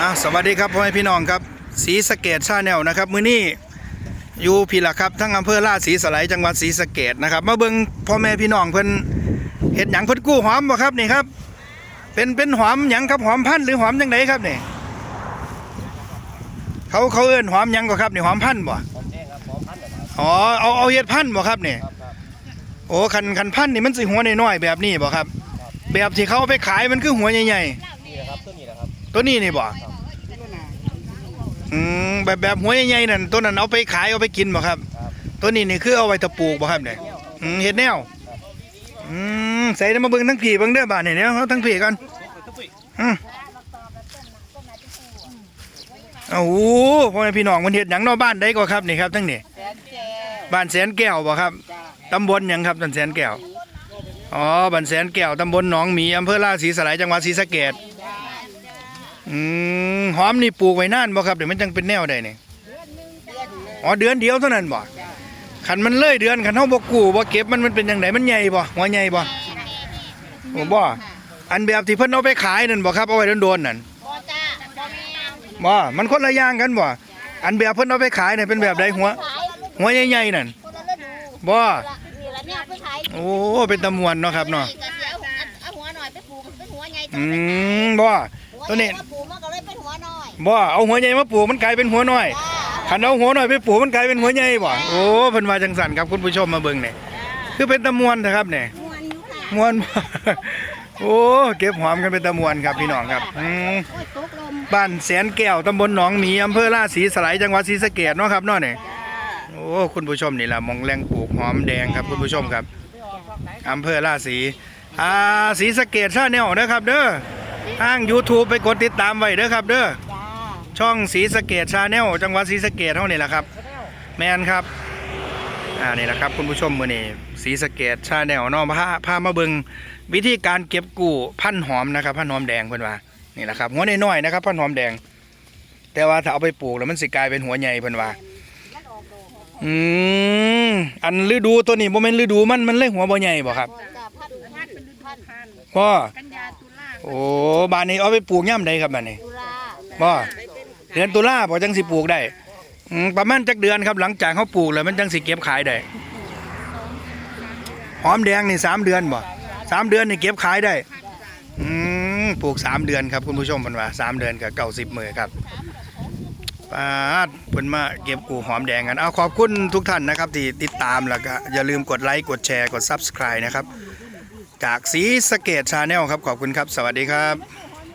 อะสวัสดีครับพ่อแม่พี่น้องครับสีสะเกดชาแนลนะครับ มื้อนี้อยู่พี่ละครับทั้งอำเภอราชสีสไลยจังหวัดศรีสะเกดนะครับมาเบิ่งพ่อแม่พี่น้องเพิ่นเฮ็ดหยังเพิ่นกู้หอมบ่ครับนี่ครับ เป็นเป็นหอมหยังครับหอมพันธุ์หรือหอมจังไดครับนี่เขาเขาเอิ้นหอมหยังก็ครับนี่หอมพันธุ์บ่ผมเองครับผมพันธุ์ครับอ๋อเอาเอาเฮ็ดพันธุ์บ่ครับนี่ครับครับโอ้คันคันพันธุ์นี่มันสิหัวน้อยๆแบบนี้บ่ครับ แบบที่เขาเอาไปขายมันคือหัวใหญ่ๆนี่นะครับตัวนี้นะครับ ตัวนี้นี่บ่อืมแบบแบบหัวใหญ่ๆนั่นตัวนั้นเอาไปขายเอาไปกินบ่ครับ ตัวนี้นี่คือเอาไว้ตะปลูกบ่ครับเนี่ยอืมเฮ็ดแนวอืมใส่มาเบิ่งทั้งผีเบิ่งเด้อบ้านนี่เดี๋ยเอาทั้งผีก่อนอืมโอ้โหพ่อแม่พี่น้องมันเฮ็ดหยังนอกบ้านได้ก็ครับนี่ครับทั้งนี้แสนแก้วบ้านแสนแก้วบ่ครับตำบลหยังครับบ้านแสนแก้วอ๋อบ้านแสนแก้วตำบลหนองหมีอำเภอราชสีสลายจังหวัดศรีสะเกษ อืมหอมนี่ปลูกไว้นานบ่ครับเดี๋ยวมันจังเป็นแนวได้นี่เดือนหนึ่งอ๋อเดือนเดียวเท่านั้นบ่คันมันเลยเดือนคันเฮาบ่กู้บ่เก็บมันมันเป็นจังไดมันใหญ่บ่หัวใหญ่บ่โอ้บ่อันแบบที่เพิ่นเอาไปขายนั่นบ่ครับเอาไว้โดนๆนั่นพ่อจ้าพ่อแม่บ่มันคนละอย่างกันบ่อันแบบเพิ่นเอาไปขายนี่เป็นแบบใดหัวขายหัวใหญ่ๆนั่นคนละฤดูบ่นี่ละเนี่ยไปขายโอ้เป็นตะมวนเนาะครับเนาะนี่ก็เสียเอาหัวหน่อยไปปลูกเป็นหัวใหญ่อืมบ่หัตัวนี้ บ่เอาหัวใหญ่มาปลูกมันกลายเป็นหัวน้อยจ้าคันเอาหัวน้อยไปปลูกมันกลายเป็นหัวใหญ่บ่โอ้เพิ่นว่าจังสั่นครับคุณผู้ชมมาเบิ่งนี่คือเป็นตะมวนนะครับนี่มวนอยู่ค่ะมวนโอ้เก็บหอมกันเป็นตะมวนครับพี่น้องครับอืมโอ้ยตกลมบ้านแสนแก้วตำบลหนองหมีอำเภอราชสีสลายจังหวัดศรีสะเกษเนาะครับเนาะนี่จ้าโอ้คุณผู้ชมนี่ล่ะหมองแรงปลูกหอมแดงครับคุณผู้ชมครับอำเภอราชสีอ่าศรีสะเกษชาแนลนะครับ เด้อทาง YouTube ไปกดติดตามไว้เด้อครับเด้อจ้า ช่องศรีสะเกษชาแนลจังหวัดศรีสะเกษเท่านี้แหละครับ แมนครับอ่านี่แหละครับคุณผู้ชมมือนี้ศรีสะเกษชาแนลเนาะพาพามาเบิงวิธีการเก็บกู้พันธุ์หอมนะครับพันธุ์หอมแดงเพิ่นว่านี่แหละครับหัวน้อยๆนะครับพันธุ์หอมแดง แต่ว่าถ้าเอาไปปลูกแล้วมันสิกลายเป็นหัวใหญ่เพิ่นว่ามันออกดอกอืมอันฤดูตัวนี้บ่แม่นฤดูมันมันเลยหัวบ่ใหญ่บ่ครับจ้าพันพันพันพันบ่กันยาตุลาโอ้บ้านนี้เอาไปปลูกย่ํใดครับบ้านนี้ตุลาบ่ เดือนตุลาบ่จังสิปลูกได้อืมประมาณจักเดือนครับหลังจากเขาปลูกแล้วมันจังสิเก็บขายได้หอมแดงนี่สามเดือนบ่สามเดือนนี่เก็บขายได้อืมปลูกสามเดือนครับคุณผู้ชมพิ่นว่าสามเดือนกับเก้าสิบมือครับปาดเพิ่นมาเก็บกูหอมแดงกันเอาขอบคุณทุกท่านนะครับ ที่ติดตามแล้วก็อย่าลืมกดไลค์กดแชร์กด Subscribe นะครับ จากสีสะเกตชาแนลครับ ขอบคุณครับ สวัสดีครับ